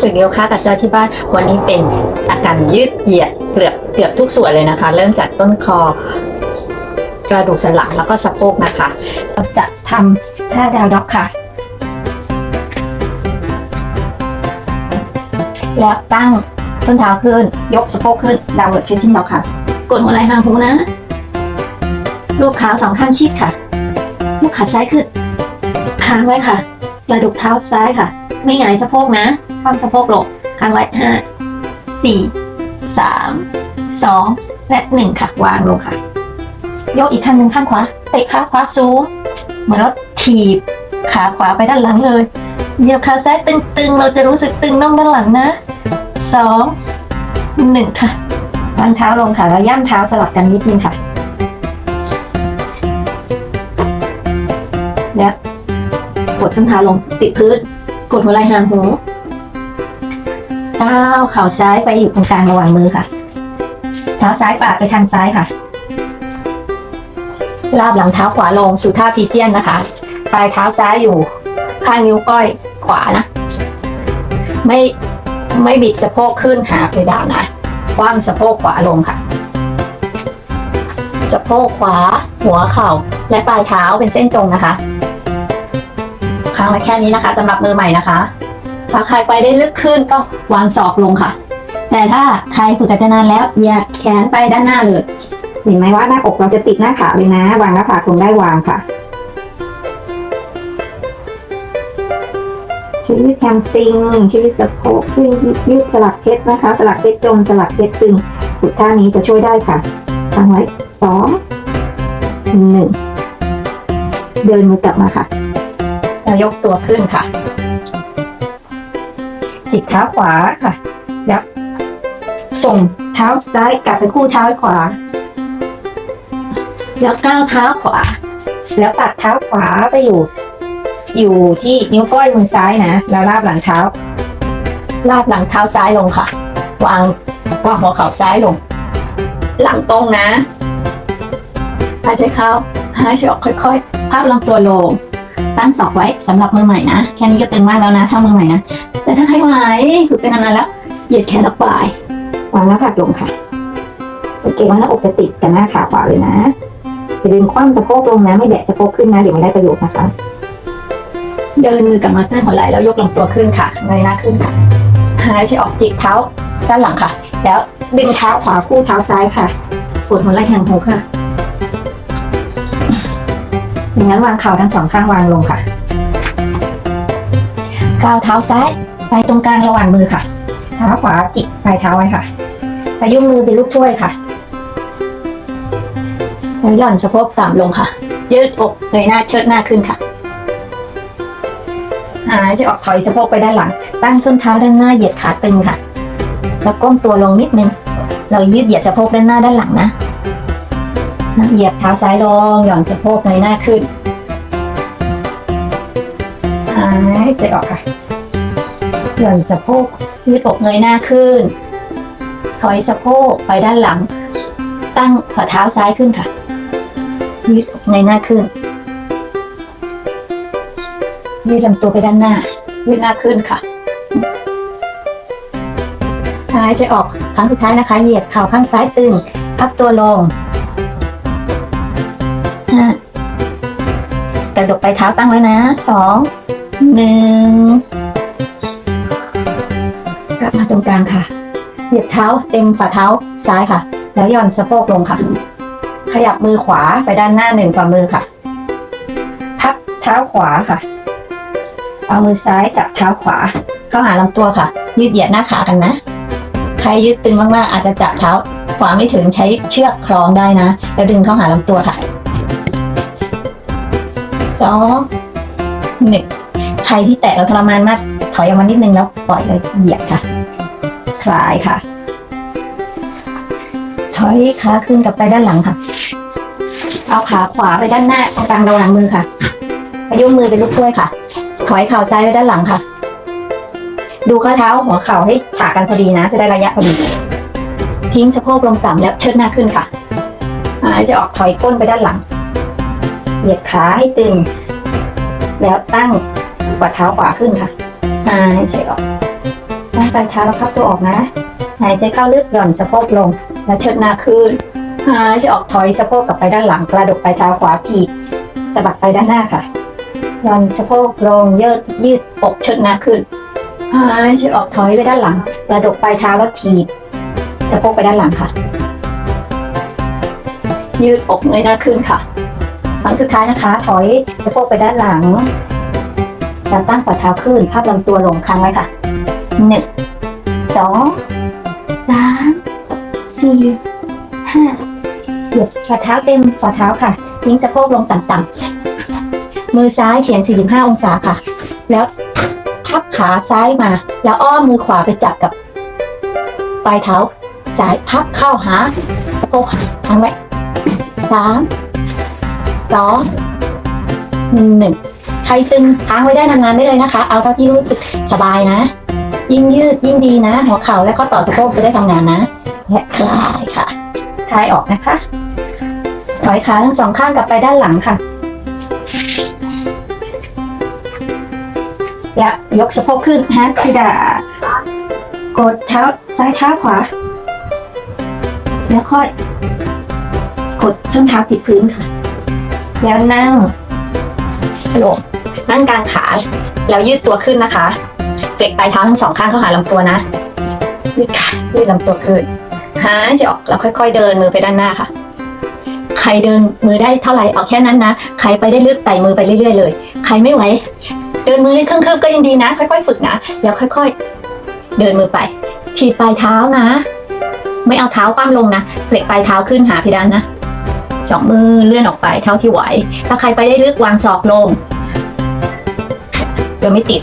ฝึกโยคะกับจอยที่บ้านวันนี้เป็นอาการยืดเหยียดเกือบเกือบทุกส่วนเลยนะคะ เริ่มจากต้นคอ กระดูกสันหลังแล้วก็สะโพกนะคะ เราจะทำท่าดาวด็อกค่ะ แล้วตั้งส้นเท้าขึ้น ยกสะโพกขึ้นดาวเวิร์ดฟิชชิ่งด็อกค่ะ กดหัวไหล่ห่างหูนะ ลูกขาสองข้างชิดค่ะ ลูกขาซ้ายขึ้นค้างไว้ค่ะ กระดูกเท้าซ้ายค่ะ ไม่หงายสะโพกนะ คว่ำสะโพกลงค้างไว้ห้าสี่สามสองและหนึ่งค่ะ วางลงค่ะ ยกอีกข้างหนึ่งข้างขวาเตะขาขวาสูง เหมือนเราถีบขาขวาไปด้านหลังเลยเหยียบขาซ้ายตึงๆ เราจะรู้สึกตึงน่องด้านหลังนะสองหนึ่งค่ะวางเท้าลงค่ะแล้วย่ำเท้าสลับกันนิดนึงค่ะแล้วกดส้นเท้าลงติดพื้น กดหัวไหล่ห่างหู ก้าวเข่าซ้ายไปอยู่ตรงกลางระหว่างมือค่ะ เท้าซ้ายปาดไปทางซ้ายค่ะ ลาบหลังเท้าขวาลงสู่ท่าพีเจียนนะคะ ปลายเท้าซ้ายอยู่ ข้างนิ้วก้อยขวานะ ไม่ไม่บิดสะโพกขึ้นหาเพดานนะคว่ำสะโพกขวาลงค่ะ สะโพกขวา หัวเข่า และปลายเท้าเป็นเส้นตรงนะคะค้างไว้แค่นี้นะคะสำหรับมือใหม่นะคะ ถ้าใครไปได้ลึกขึ้นก็วางศอกลงค่ะ แต่ถ้าใครฝึกกันนานแล้วเหยียดแขนไปด้านหน้าเลยเห็นไหมว่าหน้าอกเราจะติดหน้าขาเลยนะ วางหน้าผากลงได้วางค่ะช่วยยืดแฮมสติงช่วยยืดสะโพกช่วยยืดสลักเพชรนะคะ สลักเพชรจมสลักเพชรตึงฝึกท่านี้จะช่วยได้ค่ะตั้งไว้สองหนึ่งเดินมือกลับมาค่ะแล้วยกตัวขึ้นค่ะ จิกเท้าขวาค่ะ แล้วส่งเท้าซ้ายกลับไปคู่เท้าขวา แล้วก้าวเท้าขวา แล้วปัดเท้าขวาไปอยู่ อยู่ที่นิ้วก้อยมือซ้ายนะแล้วลาบหลังเท้า ลาบหลังเท้าซ้ายลงค่ะ วางวางหัวเข่าซ้ายลง หลังตรงนะหายใจเข้าหายใจออกค่อยๆ ภาพลำตัวลง ตั้งศอกไว้สำหรับมือใหม่นะ แค่นี้ก็ตึงมากแล้วนะ ถ้ามือใหม่นะ แต่ถ้าใครไหวฝึกเป็นนานๆแล้ว เหยียดแขนออกไปวางหน้าผากลงค่ะ โอเคว่าหน้าอกจะติดกับหน้าขาขวาเลยนะอย่าลืมคว่ำสะโพกลงนะ ไม่แบะสะโพกขึ้นนะ เดี๋ยวไม่ได้ประโยชน์นะคะ เดินมือกลับมาใต้หัวไหล่แล้วยกลำตัวขึ้นค่ะเงยหน้าขึ้นค่ะหายใจออกจิกเท้าด้านหลังค่ะ แล้วดึงเท้าขวาคู่เท้าซ้ายค่ะปวดหัวไหล่ห่างหูค่ะ อย่างนั้นวางเข่าทั้งสองข้างวางลงค่ะ ก้าวเท้าซ้ายไปตรงกลางระหว่างมือค่ะเท้าขวาจิกปลายเท้าไว้ค่ะพยุงมือเป็นลูกถ้วยค่ะแล้วหย่อนสะโพกต่ำลงค่ะ ยืดอกเงยหน้าเชิดหน้าขึ้นค่ะหายใจออกถอยสะโพกไปด้านหลัง ตั้งส้นเท้าด้านหน้าเหยียดขาตึงค่ะ แล้วก้มตัวลงนิดนึง เรายืดเหยียดสะโพกด้านหน้าด้านหลังนะ เหยียดเท้าซ้ายลงหย่อนสะโพกเงยหน้าขึ้นหายใจออกค่ะ หย่อนสะโพกยืดอกเงยหน้าขึ้น ถอยสะโพกไปด้านหลัง ตั้งฝ่าเท้าซ้ายขึ้นค่ะ ยืดอกเงยหน้าขึ้น ยืดลำตัวไปด้านหน้า ยืดหน้าขึ้นค่ะหายใจออกครั้งสุดท้ายนะคะ เหยียดเข่าข้างซ้ายตึง พับตัวลง ห้ากระดกไปเท้าตั้งไว้นะสองหนึ่งกลับมาตรงกลางค่ะ เหยียบเท้าเต็มฝ่าเท้าซ้ายค่ะ แล้วย่อนสะโพกลงค่ะ ขยับมือขวาไปด้านหน้าหนึ่งฝ่ามือค่ะ พับเท้าขวาค่ะ เอามือซ้ายกับเท้าขวา เข้าหาลำตัวค่ะ ยืดเหยียดหน้าขากันนะ ใครยืดตึงมากๆอาจจะจับเท้าขวาไม่ถึงใช้เชือกคล้องได้นะ แล้วดึงเข้าหาลำตัวค่ะ สองหนึ่งใครที่แตะเราทรมานมากถอยออกมานิดนึงแล้วปล่อยเลยเหยียดค่ะ คลายค่ะ ถอยขาขึ้นกลับไปด้านหลังค่ะ เอาขาขวาไปด้านหน้าตรงกลางระหว่างมือค่ะพยุงมือเป็นลูกช่วยค่ะ ถอยเข่าซ้ายไปด้านหลังค่ะ ดูข้อเท้าหัวเข่าให้ฉากกันพอดีนะ จะได้ระยะพอดี ทิ้งสะโพกลงต่ำแล้วเชิดหน้าขึ้นค่ะหายใจออกถอยก้นไปด้านหลัง เหยียดขาให้ตึง แล้วตั้งกวาดเท้าขวาขึ้นค่ะหายใจออก ตั้งปลายเท้าแล้วพับตัวออกนะ หายใจเข้าลึกหย่อนสะโพกลง แล้วเชิดหน้าขึ้น หายใจออกถอยสะโพกกลับไปด้านหลัง กระดกปลายเท้าขวาถีบสะบัดไปด้านหน้าค่ะหย่อนสะโพกลงยืดยืดอกเชิดหน้าขึ้น หายใจออกถอยไปด้านหลัง กระดกปลายเท้าแล้วถีบสะโพกไปด้านหลังค่ะ ยืดอกเงยหน้าขึ้นค่ะ ครั้งสุดท้ายนะคะ ถอยสะโพกไปด้านหลังแล้วตั้งฝ่าเท้าขึ้นพับลำตัวลงค้างไว้ค่ะหนึ่งสองสามสี่ห้าเหยียบฝ่าเท้าเต็มฝ่าเท้าค่ะ ทิ้งสะโพกลงต่ำๆมือซ้ายเฉียง 45 องศาค่ะ แล้วพับขาซ้ายมา แล้วอ้อมมือขวาไปจับกับปลายเท้าซ้ายพับเข้าหาสะโพกค่ะค้างไว้สาม สองหนึ่งใครตึงค้างไว้ได้นานๆได้เลยนะคะ เอาเท่าที่รู้สึกสบายนะ ยิ่งยืดยิ่งดีนะ หัวเข่าและข้อต่อสะโพกจะได้ทำงานนะ และคลายค่ะ คลายออกนะคะ ถอยขาทั้งสองข้างกลับไปด้านหลังค่ะ และยกสะโพกขึ้นฮะคือดากดเท้าซ้ายเท้าขวา แล้วค่อย กดส้นเท้าติดพื้นค่ะ แล้วนั่งลงนั่งกลางขา แล้วยืดตัวขึ้นนะคะเฟลกปลายเท้าทั้งสองข้างเข้าหาลำตัวนะยืดขายืดลำตัวขึ้นหายใจออกแล้วค่อยๆเดินมือไปด้านหน้าค่ะ ใครเดินมือได้เท่าไหร่เอาแค่นั้นนะ ใครไปได้ลึกไต่มือไปเรื่อยๆเลย ใครไม่ไหวเดินมือได้ครึ่งคืบก็ยังดีนะ ค่อย ๆ ฝึกนะ แล้วค่อย ๆ เดินมือไป ทีปลายเท้านะ ไม่เอาเท้าคว่ำลงนะเฟลกปลายเท้าขึ้นหาเพดานนะ สองมือเลื่อนออกไปเท่าที่ไหว ถ้าใครไปได้ลึกวางศอกลงจะไม่ติด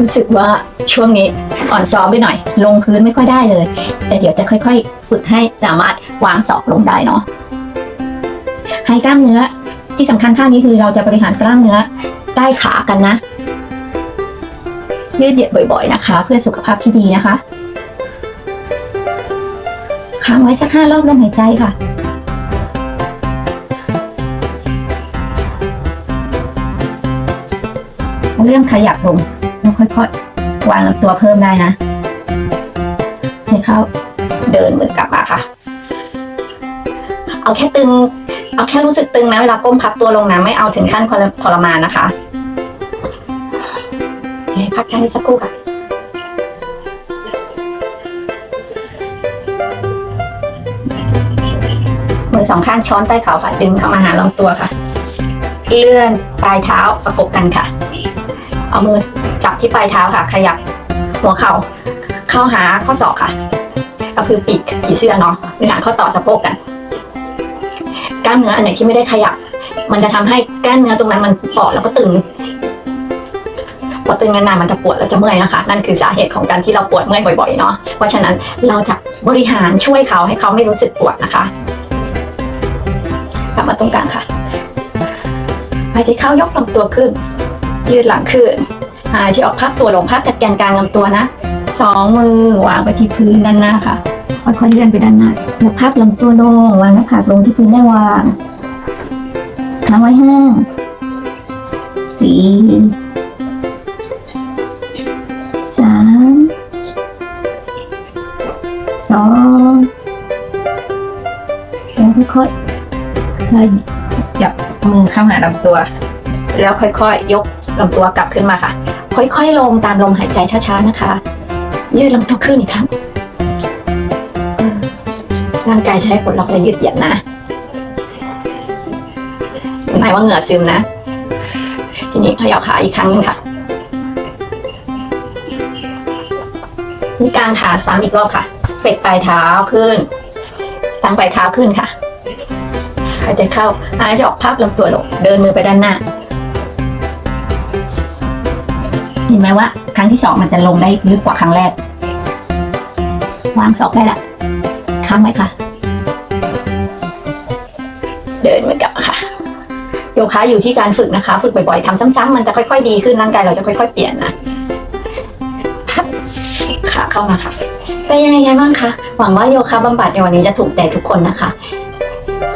รู้สึกว่าช่วงนี้อ่อนซ้อมไปหน่อย ลงพื้นไม่ค่อยได้เลย แต่เดี๋ยวจะค่อยๆ ฝึกให้สามารถวางศอกลงได้เนาะให้กล้ามเนื้อที่สำคัญท่านี้คือเราจะบริหารกล้ามเนื้อใต้ขากันนะยืดเหยียดบ่อยๆนะคะ เพื่อสุขภาพที่ดีนะคะค้างไว้สักห้ารอบลมหายใจค่ะ เริ่มขยับลงแล้วค่อยๆวางลำตัวเพิ่มได้นะ ให้เขาเดินมือกลับมาค่ะ เอาแค่ตึง เอาแค่รู้สึกตึงนะเวลาก้มพับตัวลงนะไม่เอาถึงขั้นทรมานนะคะให้พักแค่นี้สักครู่ค่ะมือสองข้างช้อนใต้เข่าค่ะ ดึงเข้ามาหาลำตัวค่ะ เลื่อนปลายเท้าประกบกันค่ะ เอามือจับที่ปลายเท้าค่ะ ขยับหัวเข่า เข้าหาข้อศอกค่ะ ก็คือปีกผีเสื้อเนาะบริหารข้อต่อสะโพกกัน กล้ามเนื้ออันไหนที่ไม่ได้ขยับ มันจะทำให้กล้ามเนื้อตรงนั้นมันเปอดแล้วก็ตึงพอตึงนานๆมันจะปวดแล้วจะเมื่อยนะคะ นั่นคือสาเหตุของการที่เราปวดเมื่อยบ่อยๆเนาะเพราะฉะนั้นเราจะบริหารช่วยเขาให้เขาไม่รู้สึกปวดนะคะกลับมาตรงกลางค่ะหายใจเข้ายกลำตัวขึ้น ยืดหลังขึ้นหายใจออกพักตัวลงพักจากแกนกลางลำตัวนะสองมือวางไปที่พื้นด้านหน้าค่ะค่อยๆเลื่อนไปด้านหน้าแล้วพับลำตัวลงวางหน้าผากลงที่พื้นได้วางค้างไว้ห้าสี่สามสองแล้วค่อยๆขยับมือเข้าหาลำตัว แล้วค่อยๆยก ลำตัวกลับขึ้นมาค่ะ ค่อยๆลงตามลมหายใจช้าๆนะคะ ยืดลำตัวขึ้นอีกครั้งร่างกายจะได้ปลดล็อกและยืดเหยียดนะเห็นไหมว่าเหงื่อซึมนะ ทีนี้ขยับขาอีกครั้งหนึงค่ะนี่กลางขาซ้ำอีกรอบค่ะเฟกปลายเท้าขึ้น ตั้งปลายเท้าขึ้นค่ะหายใจเข้าหายใจออกพับลำตัวลง เดินมือไปด้านหน้า เห็นไหมว่า ครั้งที่สองมันจะลงได้ลึกกว่าครั้งแรก วางศอกได้ละค้างไว้ค่ะ เดินมือกลับค่ะ โยคะอยู่ที่การฝึกนะคะ ฝึกบ่อยๆทำซ้ำๆมันจะค่อย ๆ ดีขึ้นร่างกายเราจะค่อย ๆ เปลี่ยนนะขาเข้ามาค่ะเป็นยังไงบ้างคะหวังว่าโยคะบำบัดในวันนี้จะถูกใจทุกคนนะคะ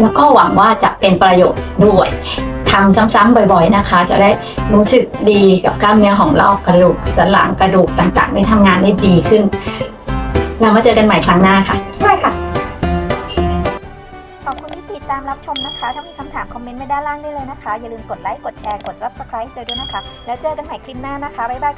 แล้วก็หวังว่าจะเป็นประโยชน์ด้วย ทำซ้ำๆบ่อยๆนะคะ จะได้รู้สึกดีกับกล้ามเนื้อของเรากระดูกสันหลังกระดูกต่างๆได้ทำงานได้ดีขึ้น เรามาเจอกันใหม่ครั้งหน้าค่ะใช่ค่ะขอบคุณที่ติดตามรับชมนะคะ ถ้ามีคำถามคอมเมนต์ไว้ด้านล่างได้เลยนะคะ อย่าลืมกดไลค์กดแชร์กด subscribe เจอด้วยนะคะ แล้วเจอกันใหม่คลิปหน้านะคะบ๊ายบายค่ะ